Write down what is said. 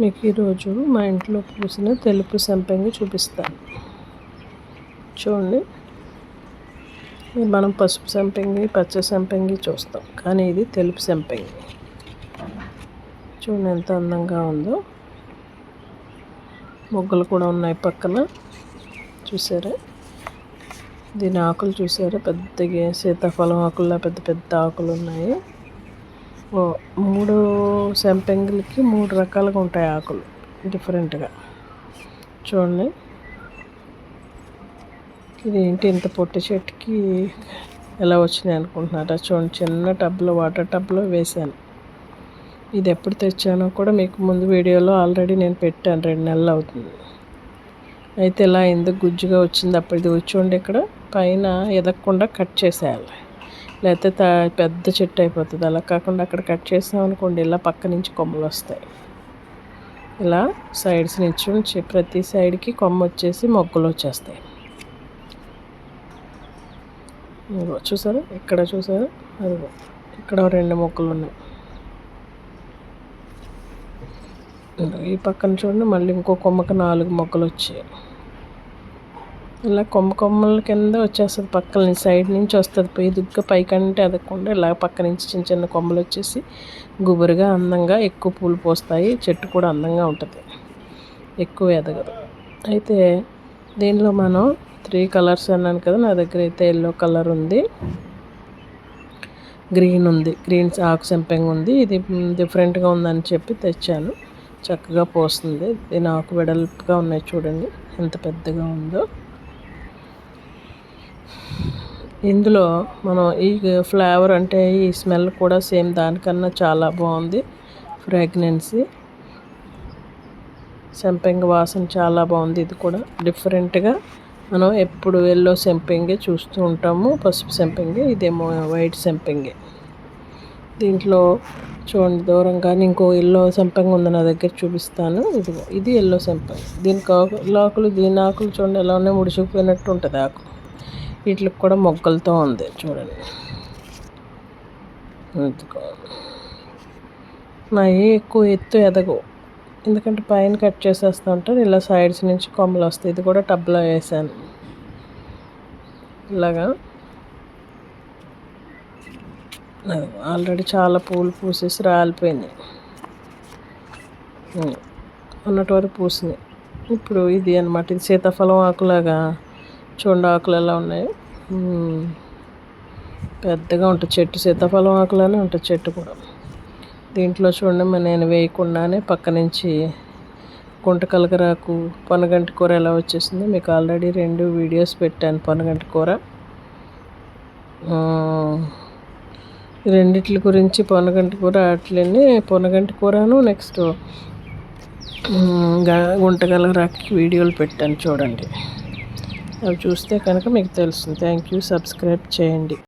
మీకు ఈరోజు మా ఇంట్లో పూసిన తెలుపు సంపంగి చూపిస్తాను. చూడండి. మనం పసుపు సంపంగి పచ్చ సంపంగి చూస్తాం. కానీ ఇది తెలుపు సంపంగి. చూడండి ఎంత అందంగా ఉందో. మొగ్గలు కూడా ఉన్నాయి పక్కన. చూసారా? దీని ఆకులు చూసారా? పెద్దగా సీతాఫలం ఆకుల్లో పెద్ద పెద్ద ఆకులు ఉన్నాయి. మూడు సంపెంగులకి మూడు రకాలుగా ఉంటాయి ఆకులు డిఫరెంట్గా. చూడండి. ఇది ఏంటి ఇంత పొట్టి చెట్టుకి ఎలా వచ్చినాయి అనుకుంటున్నారా? చూడండి చిన్న టబ్లో వాటర్ టబ్లో వేశాను. ఇది ఎప్పుడు తెచ్చానో కూడా మీకు ముందు వీడియోలో ఆల్రెడీ నేను పెట్టాను రెండు నెలలు అవుతుంది. అయితే ఇలా ఎందుకు గుజ్జుగా వచ్చింది అప్పుడు ఇది చూడండి ఇక్కడ పైన ఎదగకుండా కట్ చేసేయాలి. లేకపోతే పెద్ద చెట్టు అయిపోతుంది. అలా కాకుండా అక్కడ కట్ చేసాం అనుకోండి ఇలా పక్క నుంచి కొమ్మలు వస్తాయి. ఇలా సైడ్స్ నుంచి ప్రతి సైడ్కి కొమ్మ వచ్చేసి మొగ్గలు వచ్చేస్తాయి. చూసారు? ఇక్కడ చూసారు? అదిగో. ఇక్కడ రెండు మొక్కలు ఉన్నాయి. ఈ పక్కన చూడండి మళ్ళీ ఇంకో కొమ్మకి నాలుగు మొక్కలు వచ్చాయి. ఇలా కొమ్మ కొమ్మల కింద వచ్చేస్తుంది పక్కన సైడ్ నుంచి వస్తుంది పోయి పైకంటే అదకుండా ఇలా పక్క నుంచి చిన్న చిన్న కొమ్మలు వచ్చేసి గుబురుగా అందంగా ఎక్కువ పూలు పోస్తాయి చెట్టు కూడా అందంగా ఉంటుంది. ఎక్కువ ఎదగదు. అయితే దీనిలో మనం త్రీ కలర్స్ అన్నాను కదా నా దగ్గర అయితే ఎల్లో కలర్ ఉంది గ్రీన్ ఉంది గ్రీన్ ఆకు సెంపెంగ్ ఉంది ఇది డిఫరెంట్గా ఉందని చెప్పి తెచ్చాను. చక్కగా పోస్తుంది. దీని ఆకు వెడల్పుగా ఉన్నాయి చూడండి ఎంత పెద్దగా ఉందో. ఇందులో మనం ఈ ఫ్లేవర్ అంటే ఈ స్మెల్ కూడా సేమ్ దానికన్నా చాలా బాగుంది. ఫ్రాగ్నెన్సీ సెంపెంగ వాసన చాలా బాగుంది. ఇది కూడా డిఫరెంట్గా మనం ఎప్పుడు ఎల్లో సెంపెంగే చూస్తూ ఉంటాము. పసుపు సెంపెంగే ఇదేమో వైట్ సెంపెంగే. దీంట్లో చూడండి దూరంగానే ఇంకో ఎల్లో సెంపెంగ ఉంది నా దగ్గర చూపిస్తాను. ఇది ఇది ఎల్లో సెంపెంగ్. దీనికి ఆకులు దీని ఆకులు చూడండి ఎలా ఉన్నాయి ముడిచిపోయినట్టు ఉంటుంది ఆకు. వీటికి కూడా మొగ్గలతో ఉంది చూడండి. నాయి ఎక్కువ ఎత్తు ఎదగవు. ఎందుకంటే పైన కట్ చేసేస్తూ ఉంటాను ఇలా సైడ్స్ నుంచి కొమ్మలు వస్తాయి. ఇది కూడా టబ్లో వేసాను. ఇలాగా. ఆల్రెడీ చాలా పూలు పూసేసి రాలిపోయింది అన్నటి వరకు పూసినాయి. ఇప్పుడు ఇది అనమాట ఇది సీతాఫలం ఆకులాగా. చూడండి ఆకులు ఎలా ఉన్నాయి. పెద్దగా ఉంటుంది చెట్టు సీతాఫలం ఆకులనే ఉంటుంది చెట్టు కూడా. దీంట్లో చూడండి నేను వేయకుండానే పక్క నుంచి గుంట కలకరాకు పనగంటి కూర ఎలా వచ్చేసిందో మీకు ఆల్రెడీ రెండు వీడియోస్ పెట్టాను పనగంటి కూర. రెండిట్ల గురించి పొనగంటి కూర అట్లనే పొనగంటి కూరను నెక్స్ట్ గుంటగలరాకి వీడియోలు పెట్టాను చూడండి. అవి చూస్తే కనుక మీకు తెలుస్తుంది. థ్యాంక్ యూ సబ్స్క్రైబ్ చేయండి.